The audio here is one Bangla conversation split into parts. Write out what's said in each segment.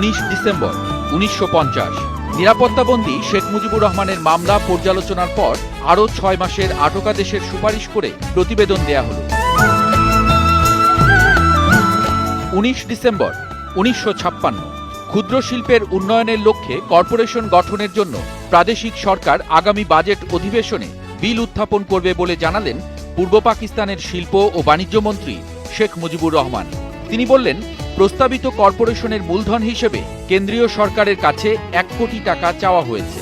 উনিশশো নিরাপত্তাবন্দী শেখ মুজিবুর রহমানের মামলা পর্যালোচনার পর আরও ছয় মাসের আটকাদেশের সুপারিশ করে প্রতিবেদন দেয়া হল। উনিশ ডিসেম্বর, উনিশশো ছাপ্পান্ন। ক্ষুদ্র শিল্পের উন্নয়নের লক্ষ্যে কর্পোরেশন গঠনের জন্য প্রাদেশিক সরকার আগামী বাজেট অধিবেশনে বিল উত্থাপন করবে বলে জানালেন পূর্ব পাকিস্তানের শিল্প ও বাণিজ্য মন্ত্রী শেখ মুজিবুর রহমান। তিনি বললেন প্রস্তাবিত কর্পোরেশনের মূলধন হিসেবে কেন্দ্রীয় সরকারের কাছে এক কোটি টাকা চাওয়া হয়েছে।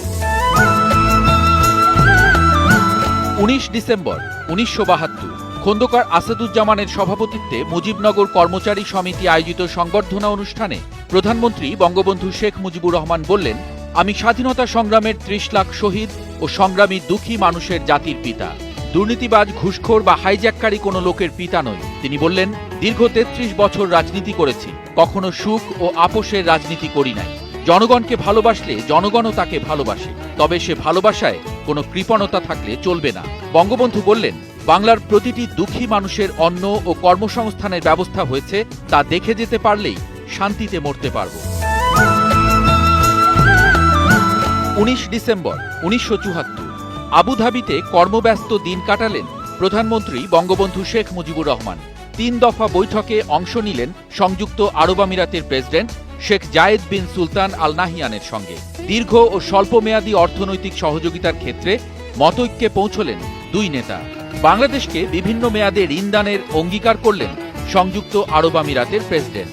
উনিশ ডিসেম্বর উনিশশো বাহাত্তর, খন্দকার আসাদুজ্জামানের সভাপতিত্বে মুজিবনগর কর্মচারী সমিতি আয়োজিত সংবর্ধনা অনুষ্ঠানে প্রধানমন্ত্রী বঙ্গবন্ধু শেখ মুজিবুর রহমান বললেন, আমি স্বাধীনতা সংগ্রামের ত্রিশ লাখ শহীদ ও সংগ্রামী দুঃখী মানুষের জাতির পিতা। দুর্নীতিবাজ, ঘুষখোর বা হাইজ্যাককারী কোনো লোকের পিতা নই তিনি বললেন, দীর্ঘ তেত্রিশ বছর রাজনীতি করেছি, কখনো সুখ ও আপোষের রাজনীতি করি নাই। জনগণকে ভালোবাসলে জনগণও তাকে ভালোবাসে, তবে সে ভালোবাসায় কোনো কৃপণতা থাকলে চলবে না। বঙ্গবন্ধু বললেন, বাংলার প্রতিটি দুঃখী মানুষের অন্ন ও কর্মসংস্থানের ব্যবস্থা হয়েছে, তা দেখে যেতে পারলেই শান্তিতে মরতে পারব। উনিশ ডিসেম্বর, উনিশশো আবুধাবিতে কর্মব্যস্ত দিন কাটালেন প্রধানমন্ত্রী বঙ্গবন্ধু শেখ মুজিবুর রহমান। তিন দফা বৈঠকে অংশ নিলেন সংযুক্ত আরব আমিরাতের president Sheikh Zayed bin Sultan Al নাহিয়ানের সঙ্গে। দীর্ঘ ও স্বল্পমেয়াদী অর্থনৈতিক সহযোগিতার ক্ষেত্রে মতৈক্যে পৌঁছলেন দুই নেতা। বাংলাদেশকে বিভিন্ন মেয়াদে ঋণদানের অঙ্গীকার করলেন সংযুক্ত আরব আমিরাতের প্রেসিডেন্ট।